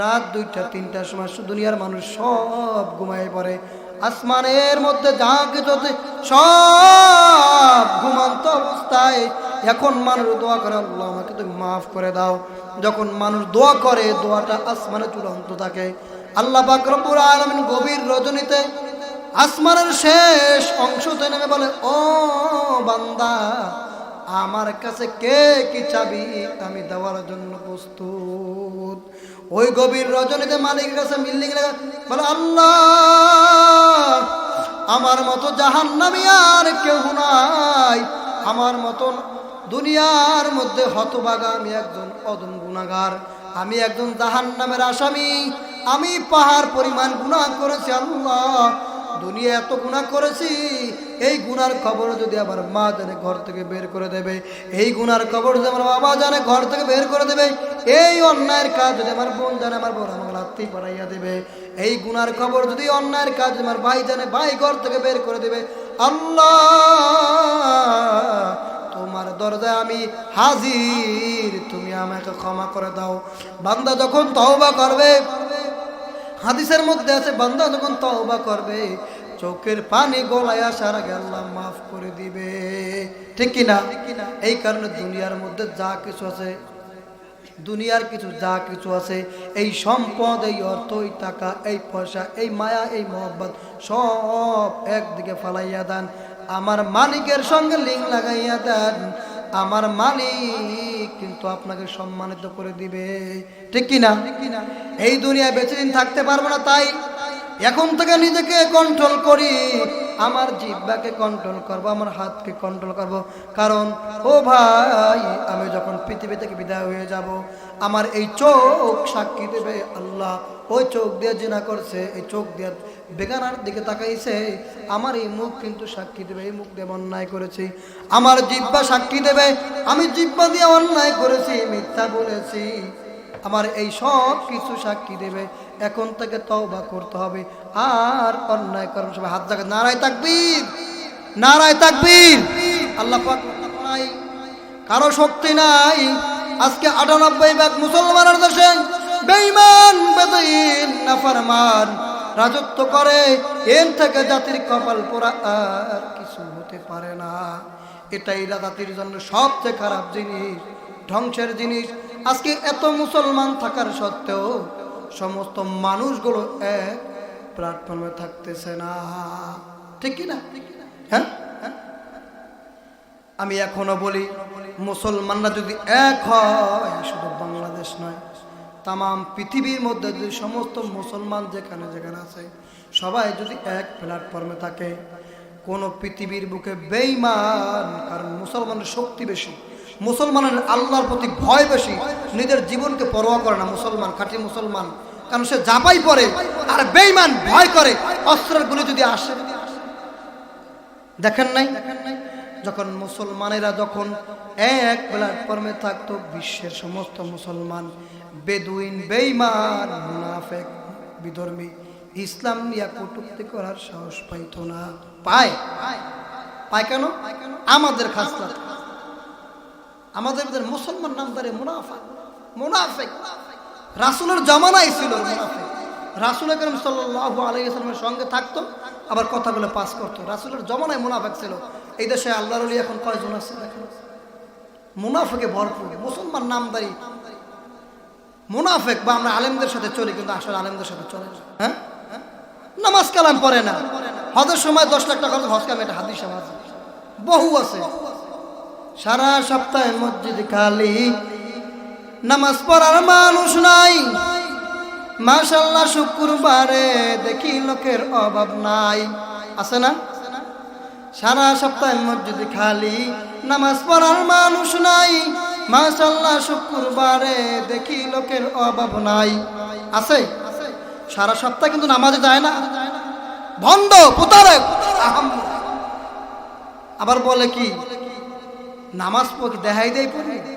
রাত দুইটা তিনটার সময় দুনিয়ার মানুষ সব ঘুমায় পড়ে। আসমানের মধ্যে যা কিছু সব ঘুমান্ত অবস্থায় এখন মানুষ দোয়া করে, আল্লাহ, আমাকে তুমি মাফ করে দাও। যখন মানুষ দোয়া করে, দোয়াটা আসমানে চূড়ান্ত থাকে। আল্লাহ বাকরপুর আলমিন গভীর রজনীতে আসমানের শেষ অংশতে নেমে বলে, ও বান্দা, আমার কাছে কে কি চাবি? আমি দেওয়ার জন্য প্রস্তুত। ওই গভীর রজনীতে মালিকের কাছে মিল্লিং বলে, আল্লাহ, আমার মতো জাহান নামি আর কেউ নাই। আমার মতন দুনিয়ার মধ্যে হতবাগা আমি একজন অদম গুণাগার আমি একজন জাহান নামের আসামি। আমি পাহাড় পরিমাণ গুণা করেছি, আল্লাহ। দুনিয়া এত গুণা করেছি, এই গুনার খবর যদি আমার মা জানে ঘর থেকে বের করে দেবে, এই গুনার খবর যদি আমার বাবা জানে ঘর থেকে বের করে দেবে, এই অন্যায়ের কাজ যদি আমার বোন জানে, আমার বোন আমাকে রাত্রি পাঠাইয়া দেবে, এই গুনার খবর যদি অন্যায়ের কাজ আমার ভাই জানে, ভাই ঘর থেকে বের করে দেবে, আল্লাহ, তোমার দরজায় আমি হাজির, তুমি আমাকে ক্ষমা করে দাও। বান্দা যখন তওবা করবে, হাদিসের মধ্যে আছে, বান্দা যখন তওবা করবে চোখের পানি গলায় আসার আগে আল্লাহ মাফ করে দিবে। ঠিক কিনা? এই কারণে দুনিয়ার মধ্যে যা কিছু আছে, দুনিয়ার কিছু যা কিছু আছে, এই সম্পদ, এই অর্থ, এই টাকা, এই পয়সা, এই মায়া, এই মহব্বত সব একদিকে ফালাইয়া দেন। আমার মালিকের সঙ্গে লিঙ্ক লাগাইয়া দেন। আমার মালিক কিন্তু আপনাকে সম্মানিত করে দিবে। ঠিক কিনা? এই দুনিয়ায় বেশি দিন থাকতে পারব না, তাই এখন থেকে নিজেকে কন্ট্রোল করি। আমার জিব্বাকে কন্ট্রোল করব, আমার হাতকে কন্ট্রোল করব। কারণ, ও ভাই, আমি যখন পৃথিবী থেকে বিদায় হয়ে যাব, আমার এই চোখ সাক্ষী দেবে আল্লাহ। ওই চোখ দিয়ে জিনা করছে, এই চোখ দিয়ে বেগানার দিকে তাকাইছে। আমার এই মুখ কিন্তু সাক্ষী দেবে, এই মুখ দিয়ে অন্যায় করেছি। আমার জিব্বা সাক্ষী দেবে, আমি জিব্বা দিয়ে অন্যায় করেছি, মিথ্যা বলেছি। আমার এই সব কিছু সাক্ষী দেবে। এখন থেকে তওবা করতে হবে। আর অন্যায় কর্ম সবাই, হাত জায়গা নারায় তাকবীর নারায় তাকবীর। আল্লাহ পাক নাই কারও শক্তি নাই। আজকে আটানব্বই ভাগ মুসলমানের দেশে বেঈমান বেদইন নাফরমান রাজত্ব করে। এর থেকে জাতির কপাল পোড়া আর কিছু হতে পারে না। এটাই জাতির জন্য সবচেয়ে খারাপ জিনিস, ধ্বংসের জিনিস। আজকে এত মুসলমান থাকার সত্ত্বেও সমস্ত মানুষগুলো এক প্ল্যাটফর্মে থাকতেছে না। ঠিক কি না? হ্যাঁ? হ্যাঁ? আমি এখনও বলি, মুসলমানরা যদি এক হয় শুধু বাংলাদেশ নয় তাম পৃথিবীর মধ্যে যদি সমস্ত মুসলমান যেখানে যেখানে আছে, সবাই যদি এক প্ল্যাটফর্মে থাকে, কোনো পৃথিবীর বুকে বেইমান কারণ মুসলমানের শক্তি বেশি। মুসলমানের আল্লাহর প্রতি ভয় বেশি, নিজের জীবনকে পরোয়া করে না মুসলমান, খাঁটি মুসলমান। কারণ সে জাপাই পড়ে আর বেইমান ভয় করে, অস্ত্রের গুলি যদি আসে। দেখেন নাই? যখন মুসলমানেরা যখন এক প্ল্যাটফর্মে থাকতো, বিশ্বের সমস্ত মুসলমান, বেদুইন বেইমান মুনাফেক, বিধর্মী, ইসলাম নিয়ে কটুক্তি করার সাহস পাইতো না। পায়। পায় কেন? আমাদের খাসলা আমাদের ভিতরে মুসলমান নামদারে মুনাফা, মুনাফেক। রাসুলের জমানাই ছিল মুনাফেক। রাসুল করিম সাল্লাহ আলাইসলামের সঙ্গে থাকতো, আবার কথাগুলো পাস করতো। রাসুলের জমানায় মুনাফেক ছিল। এই দেশে আল্লাহর আলী এখন কয়জন আছে দেখেন? মুনাফেকে ভরপুর, মুসলমান নামদারি। মুনাফেক বা আমরা আলেমদের সাথে চলি, কিন্তু আসলে আলেমদের সাথে চলে না। হ্যাঁ? নামাজ কালাম পড়ে না। হজের সময় দশ লাখ টাকা হজ কালাম এটা হাদিস বহু আছে। সারা সপ্তাহে মসজিদ খালি। নামাজ পড়ার মানুষ নাই। মাশাল্লাহ শুক্রবারে দেখি লোকের অভাব নাই। আছে না? সারা সপ্তাহে মসজিদ খালি, নামাজ পড়ার মানুষ নাই। মাশাল্লাহ শুক্রবারে দেখি লোকের অভাব নাই। আছে? সারা সপ্তাহ কিন্তু নামাজে যায় না। ভন্ড প্রতারক আবার বলে কি? নামাজ পড়ি দেখাই দেয় পড়ি।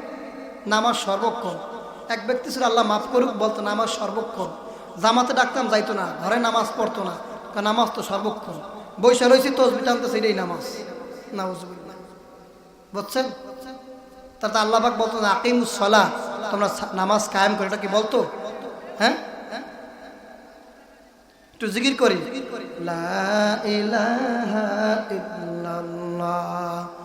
নামাজ সর্বক্ষণ। এক ব্যক্তি ছিল আল্লাহ মাফ করুক, বলতো নামাজ সর্বক্ষণ। জামাতে ডাকতাম, যাইতো না, ঘরে নামাজ পড়তো না। কারণ নামাজ তো সর্বক্ষণ। বৈশা রয়েছি তসবি টানতেছে, এটাই নামাজ। নাউজুবিল্লাহ। বুঝছেন? তাতে আল্লাহবাক বলতো না আকিমুসলা তোমরা নামাজ কায়েম করে, এটা কি বলতো? হ্যাঁ? একটু জিকির করি। লা ইলাহা ইল্লাল্লাহ।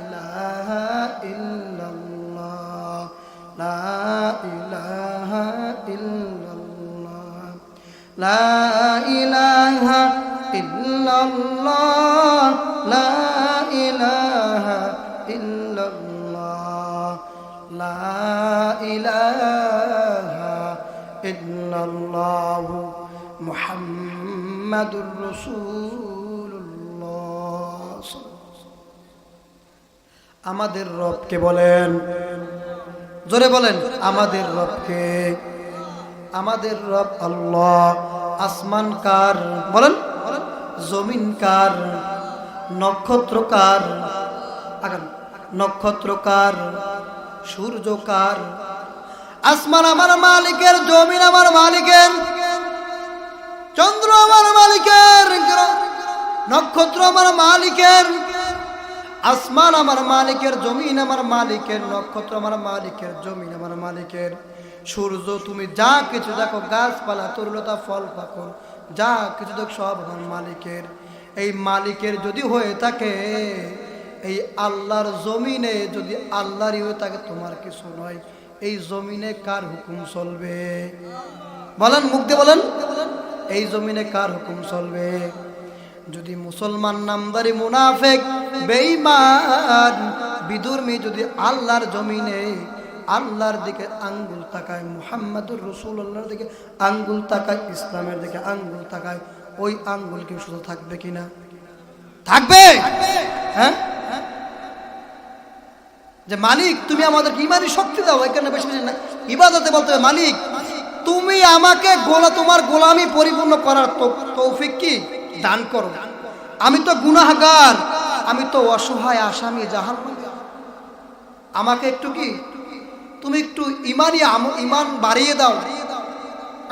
আমাদের রবকে বলেন। জোরে বলেন, আমাদের রবকে। আমাদের রব আল্লাহ। আসমান কার? বলেন। জমিন কার? নক্ষত্র কার? আগান। নক্ষত্র কার? সূর্য কার? আসমান আমার মালিকের, জমিন আমার মালিকের, চন্দ্র আমার মালিকের, নক্ষত্র আমার মালিকের আসমান আমার মালিকের, জমিন আমার মালিকের, নক্ষত্র আমার মালিকের, জমিন আমার মালিকের। সূর্য, তুমি যা কিছু দেখো, গাছপালা, তরুলতা, ফল পাকড় যা কিছু দেখো, সব আমার মালিকের। এই মালিকের যদি হয়ে থাকে, এই আল্লাহর জমিনে যদি আল্লাহরই হয়ে থাকে, তোমার কিছু নয়। এই জমিনে কার হুকুম চলবে? বলেন, মুখ দিয়ে বলেন। এই জমিনে কার হুকুম চলবে? যদি মুসলমান নামদারি মুনাফেক, বেঈমান, বিদুর্মী যদি আল্লাহর জমিনে, আল্লাহর দিকে আঙ্গুল তাকায়, মুহাম্মাদুর রসুল্লাহর দিকে আঙ্গুল তাকায়, ইসলামের দিকে আঙ্গুল তাকায়, ওই আঙ্গুল কি শুধু থাকবে কিনা? থাকবে! হ্যাঁ? যে মালিক, তুমি আমাদের ইমানি শক্তি দাও, এখানে বেশি বেশি না। ইবাদতে বলতে মালিক, তুমি আমাকে গোলা, তোমার গোলামি পরিপূর্ণ করার তৌফিক কি? দান করো। আমি তো গুনাহগার, আমি তো অসহায় আসামি, জাহান আমাকে একটু কি? তুমি একটু ইমানই ইমান বাড়িয়ে দাও।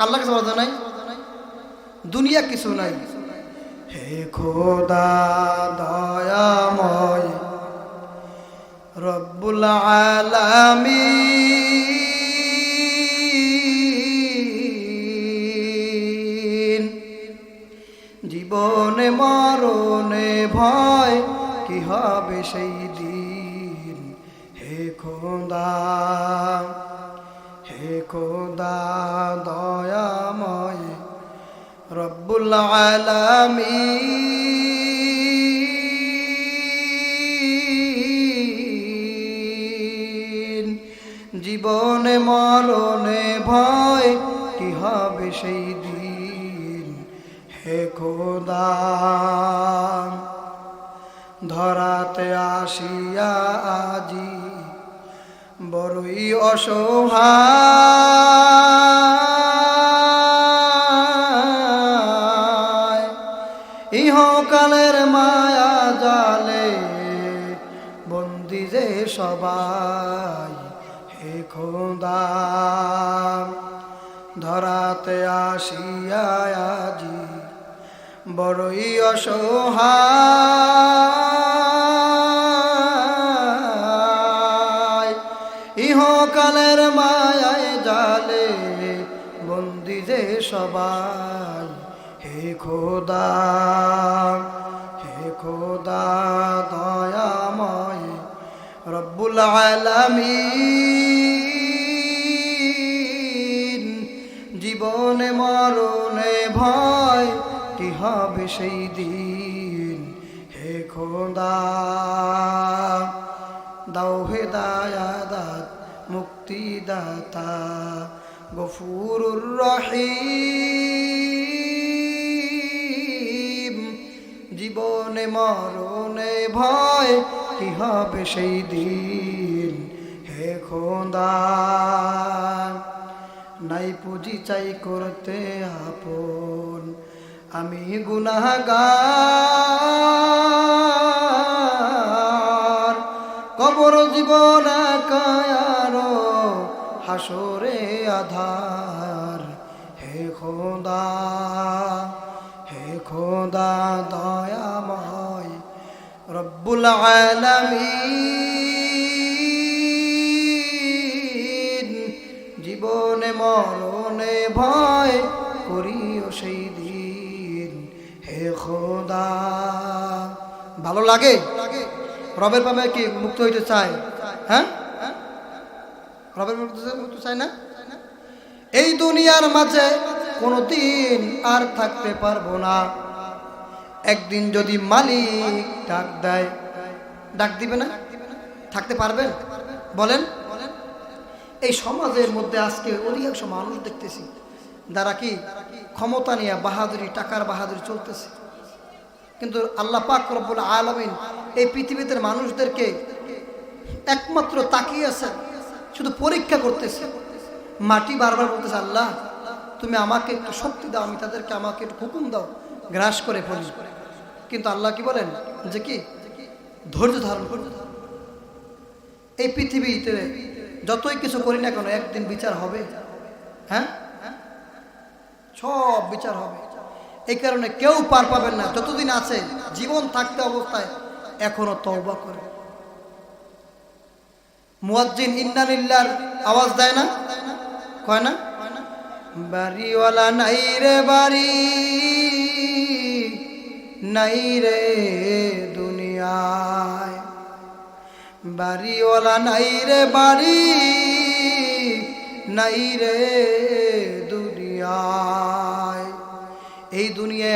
আল্লাহ কাছে বলতে নাই? দুনিয়া কিছু নাই। হে খোদা দয়াময়, রব্বুল আলামিন। জীবনে মরণে ভয়, কি হবে সেই দিন? হে খোদা হে খোদা, দয়াময় রব্বুল আলামিন। জীবনে মরণে ভয়, কি হবে সেই দিন? হে খোদা ধরাতে আসিয়া আজি বড়ই অসহায়। ইহকালের মায়া জালে বন্দি যে সবাই, হে খোদা ধরাতে আসিয়া বড়ই অসহায়। ইহকালের মায়ায় জালে বন্দি যে সবাই। হে খোদা হে খোদা, দয়াময় রব্বুল আলামিন। জীবনে মরণে হবে সেই দিন। হে খোদা, দাও হে দায়াদাত, মুক্তিদাতা, গফুরুর রহিম। জীবনে মরণে ভয়, কি হবে সেই দিন? হে খোদা, নাই পুঁজি চাই করতে আপন। আমি গুনাগার কবর জীবন কায়ারো হাসরে আধার। হে খোদা হে খোদা, দয়াময় রব্বুল আলামিন। জীবনে মরণে ভয় লাগে? রবের পাবে কি মুক্ত হইতে চায়? হ্যাঁ? রবের মুক্ত মুক্ত চায় না? এই দুনিয়ার মাঝে কোনোদিন আর থাকতে পারব না। একদিন যদি মালিক ডাক দেয়, ডাক দিবে না? থাকতে পারবেন? বলেন। এই সমাজের মধ্যে আজকে অধিকাংশ মানুষ দেখতেছি, যারা কি ক্ষমতা নিয়ে বাহাদুরি, টাকার বাহাদুরি চলতেছে। কিন্তু আল্লাহ পাক রব্বুল আলমিন এই পৃথিবীতে মানুষদেরকে একমাত্র তাকিয়ে আছে শুধু পরীক্ষা করতেছে। মাটি বারবার বলতেছে, আল্লাহ, তুমি আমাকে একটু শক্তি দাও, আমি তাদেরকে আমাকে একটু হুকুম দাও, গ্রাস করে ফেলি। কিন্তু আল্লাহ কি বলেন? যে কি? ধৈর্য ধারণ করো। এই পৃথিবীতে যতই কিছু করি না কেন, একদিন বিচার হবে। হ্যাঁ? সব বিচার হবে। এই কারণে কেউ পার পাবেন না। যতদিন আছে, জীবন থাকতে অবস্থায় এখনও তওবা করে। মুয়াজ্জিন ইন্নানিল্লার আওয়াজ দেয় না? কয় না? বাড়িওয়ালা নাই রে বাড়ি, নাই রে দুনিয়ায়। বাড়িওয়ালা নাই রে বাড়ি, নাই রে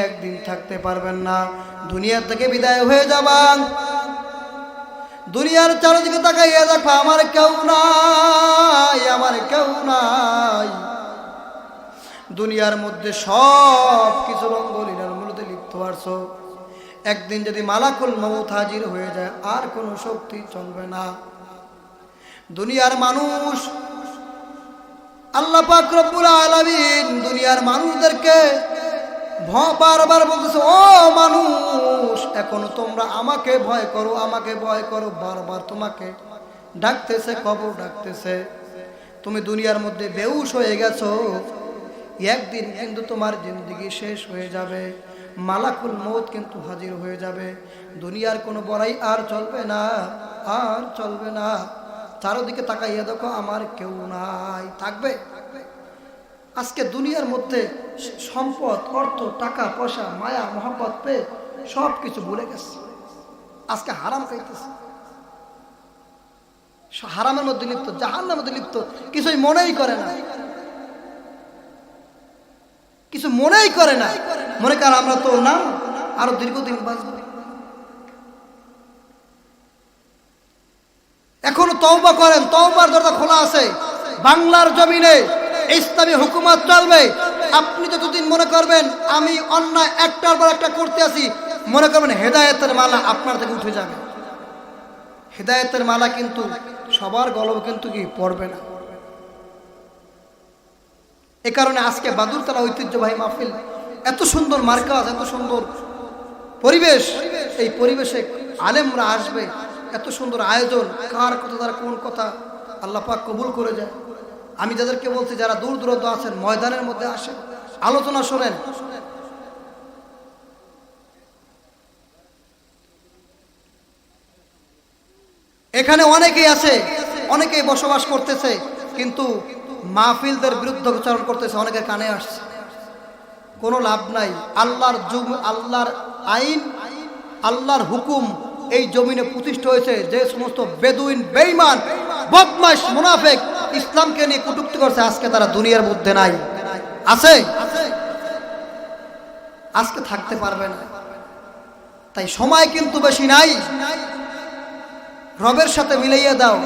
একদিন থাকতে পারবেন না। দুনিয়া থেকে বিদায় হয়ে যাবান। দুনিয়ার চারিদিকে তাকাইয়ে দেখো, আমার কেউ নাই, আমার কেউ নাই। দুনিয়ার মধ্যে সব কিছু রঙ্গলীলার মূলতে লিপ্ত পারছ একদিন যদি মালাকুল মমত হাজির হয়ে যায়, আর কোনো শক্তি চলবে না। দুনিয়ার মানুষ, আল্লাহ পাক রব্বুল আলামিন দুনিয়ার মানুষদেরকে বারবার বলতেছে, ও মানুষ, এখনও তোমরা আমাকে ভয় করো, আমাকে ভয় করো, বারবার তোমাকে ডাকতেছে কবর ডাকতেছে। তুমি দুনিয়ার মধ্যে বেউস হয়ে গেছো। একদিন কিন্তু তোমার জিন্দগি শেষ হয়ে যাবে। মালাকুল মৌত কিন্তু হাজির হয়ে যাবে। দুনিয়ার কোনো বড়াই আর চলবে না, আর চলবে না। চারোদিকে তাকাইয়া দেখো, আমার কেউ নাই। থাকবে? আজকে দুনিয়ার মধ্যে সম্পদ, অর্থ, টাকা, পয়সা, মায়া, মহাব্বত পেয়ে সব কিছু ভুলে গেছে। আজকে হারাম খাইতেছে। হারামের মধ্যে লিপ্ত জাহান্নার মধ্যে লিপ্ত, কিছুই মনেই করে না। কিছু মনেই করে না। মনে কর আমরা তো না, আরও দীর্ঘদিন বাঁচব। এখনও তওবা করেন, তওবার দরজা খোলা আছে। বাংলার জমিনে ইসলামী হুকুমত চলবে। আপনি যতদিন মনে করবেন, আমি অন্যায় একটার পর একটা করতে আসি মনে করবেন হেদায়েতের মালা আপনার থেকে উঠে যাবে। হেদায়েতের মালা কিন্তু সবার গলব কিন্তু কি পড়বে না। এ কারণে আজকে বাদুরতলা ঐতিহ্যবাহী মাহফিল, এত সুন্দর মার্কাজ, এত সুন্দর পরিবেশ, এই পরিবেশে আলেমরা আসবে, এত সুন্দর আয়োজন, কার কথা তারা কোন কথা আল্লাহ পাক কবুল করে যায়। আমি যাদেরকে বলছি যারা দূর দূরত্ব আছেন, ময়দানের মধ্যে আসেন। আলোচনা শোনেন। এখানে অনেকেই আছে, অনেকেই বসবাস করতেছে, কিন্তু মাহফিলদের বিরুদ্ধে উচ্চারণ করতেছে, অনেকে কানে আসছে। কোনো লাভ নাই। আল্লাহর যুগ, আল্লাহর আইন, আল্লাহর হুকুম এই জমিনে প্রতিষ্ঠিত হয়েছে। যে সমস্ত বেদুইন বেইমান বদমাস মুনাফেক ইসলামকে নিয়ে কটুক্তি করছে, আজকে তারা দুনিয়ার মধ্যে নাই। আছে? আজকে থাকতে পারবে না। তাই সময় কিন্তু বেশি নাই। রবের সাথে মিলাইয়া দাও।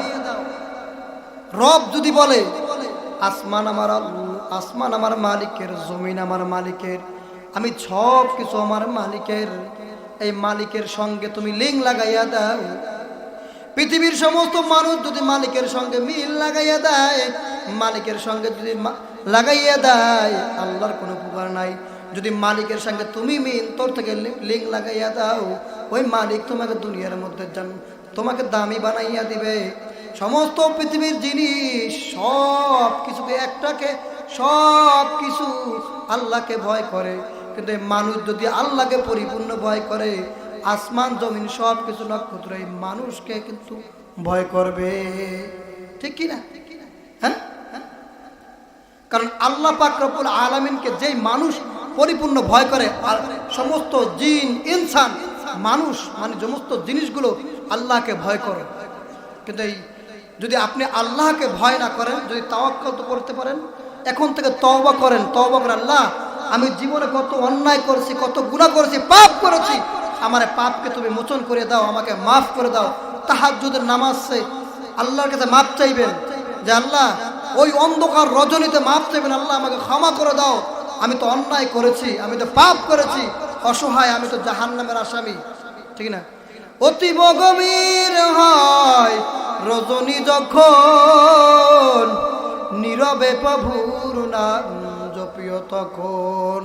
রব যদি বলে, আসমান আমার আসমান আমার মালিকের, জমিন আমার মালিকের, আমি সব কিছু আমার মালিকের, এই মালিকের সঙ্গে তুমি লিঙ্ক লাগাইয়া দাও। পৃথিবীর সমস্ত মানুষ যদি মালিকের সঙ্গে মিল লাগাইয়া দেয়, মালিকের সঙ্গে যদি লাগাইয়া দেয়, আল্লাহর কোনো উপকার নাই। যদি মালিকের সঙ্গে তুমি মিল, তোর থেকে লিঙ্ক লাগাইয়া দাও, ওই মালিক তোমাকে দুনিয়ার মধ্যে জান তোমাকে দামি বানাইয়া দিবে। সমস্ত পৃথিবীর জিনিস, সব কিছুকে একটাকে, সব কিছু আল্লাহকে ভয় করে। কিন্তু মানুষ যদি আল্লাহকে পরিপূর্ণ ভয় করে আসমান, জমিন সব কিছু নক্ষত্র, এই মানুষকে কিন্তু ভয় করবে। ঠিক কি না? হ্যাঁ? কারণ আল্লাহ পাক রব্বুল আলামিনকে যেই মানুষ পরিপূর্ণ ভয় করে, আর সমস্ত জিন, ইনসান, মানুষ মানে সমস্ত জিনিসগুলো আল্লাহকে ভয় করে। কিন্তু এই যদি আপনি আল্লাহকে ভয় না করেন, যদি তাওয়াক্কাল তো করতে পারেন, এখন থেকে তওবা করেন। তওবা করেন আল্লাহ, আমি জীবনে কত অন্যায় করেছি, কত গুনাহ করেছি, পাপ করেছি আমার পাপকে তুমি মোচন করে দাও, আমাকে মাফ করে দাও। তাহাজ্জুদের নামাজ সে আল্লাহর কাছে মাপ চাইবেন যে, আল্লাহ, ওই অন্ধকার রজনীতে মাপ চাইবেন, আল্লাহ, আমাকে ক্ষমা করে দাও। আমি তো অন্যায় করেছি, আমি তো পাপ করেছি। অসহায়, আমি তো জাহান্নামের আসামি। ঠিক না? অতীব গভীর হয় রজনী যখন, নীরবে প্রভুর নাম জপিও তখন।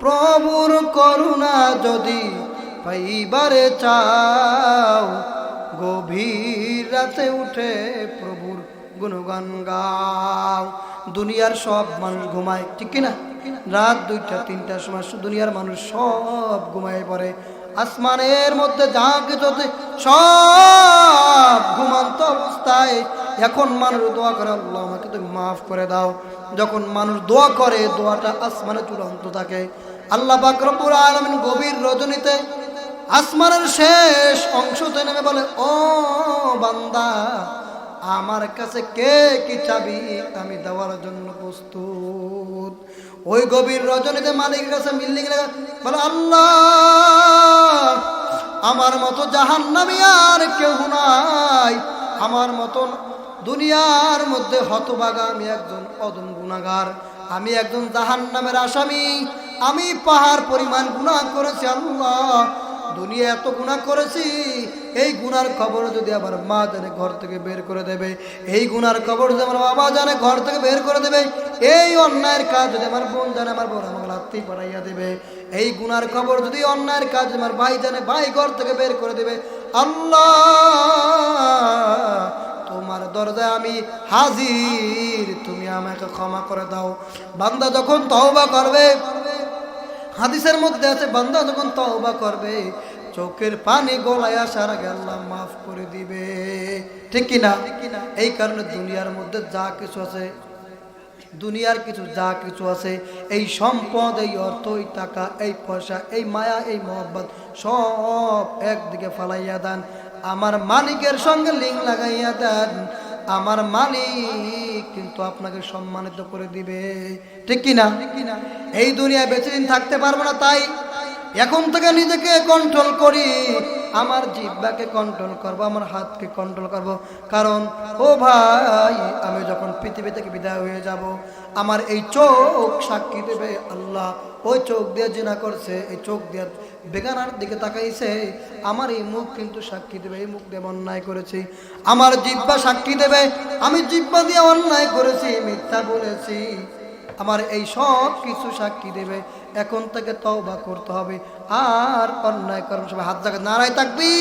প্রভুর করুণা যদি পাইবারে চাও। গভীর রাতে উঠে প্রভুর গুণগান গাও। দুনিয়ার সব মানুষ ঘুমায়, ঠিক কিনা রাত দুইটা, তিনটার সময় দুনিয়ার মানুষ সব ঘুমায় পড়ে। আসমানের মধ্যে যা কিছু সব ঘুমান্ত অবস্থায়। এখন মানুষ দোয়া করে, আল্লাহ, আমাকে তুমি মাফ করে দাও। যখন মানুষ দোয়া করে, দোয়াটা আসমানে চূড়ান্ত থাকে। আল্লাহ বাকরপুর আলমিন গভীর রজনীতে আসমানের শেষ অংশতে নেমে বলে, ও বান্দা, আমার কাছে কে কি চাবি? আমি দেওয়ার জন্য প্রস্তুত। ওই গভীর রজনীতে মালিকের কাছে মিল্লিং বলে, আল্লাহ, আমার মতো জাহান্নামী আর কেউ নাই। আমার মতন দুনিয়ার মধ্যে হতবাগা আমি একজন অদম গুণাগার আমি একজন জাহান্নামের আসামি। আমি পাহাড় পরিমাণ গুনাহ করেছি, আল্লাহ। দুনিয়া এত গুণা করেছি, এই গুনার খবর যদি আমার মা জানে ঘর থেকে বের করে দেবে, এই গুনার খবর যদি আমার বাবা জানে ঘর থেকে বের করে দেবে, এই অন্যায়ের কাজ যদি আমার বোন জানে, আমার বোন আমাকে লাত্তি পাঠাইয়া দেবে, এই গুনার খবর যদি অন্যায়ের কাজ আমার ভাই জানে, ভাই ঘর থেকে বের করে দেবে, আল্লাহ, তোমার দরজায় আমি হাজির, তুমি আমাকে ক্ষমা করে দাও। বান্দা যখন তওবা করবে, হাদিসের মধ্যে আছে, বান্দা যখন তওবা করবে চোখের পানি গলায় আসার আগে আল্লাহ মাফ করে দিবে। ঠিক কিনা? এই কারণে দুনিয়ার মধ্যে যা কিছু আছে, দুনিয়ার কিছু যা কিছু আছে, এই সম্পদ, এই অর্থ এই টাকা, এই পয়সা, এই মায়া, এই মোহব্বত সব একদিকে ফালাইয়া দেন। আমার মালিকের সঙ্গে লিঙ্ক লাগাইয়া দেন। আমার মালিক কিন্তু আপনাকে সম্মানিত করে দিবে। ঠিক কিনা? এই দুনিয়ায় বেশি দিন থাকতে পারব না তাই এখন থেকে নিজেকে কন্ট্রোল করি। আমার জিব্বাকে কন্ট্রোল করব, আমার হাতকে কন্ট্রোল করব। কারণ, ও ভাই, আমি যখন পৃথিবী থেকে বিদায় হয়ে যাব, আমার এই চোখ সাক্ষী দেবে আল্লাহ। ওই চোখ দিয়ে জিনা করছে, এই চোখ দিয়ে বেগানার দিকে তাকাইছে। আমার এই মুখ কিন্তু সাক্ষী দেবে, এই মুখ দিয়ে অন্যায় করেছি। আমার জিব্বা সাক্ষী দেবে, আমি জিব্বা দিয়ে অন্যায় করেছি, মিথ্যা বলেছি। আমার এই সব কিছু সাক্ষী দেবে। এখন থেকে তওবা করতে হবে। আর অন্যায় কর্ম সবাই। হাত জাগা নারায় থাকবি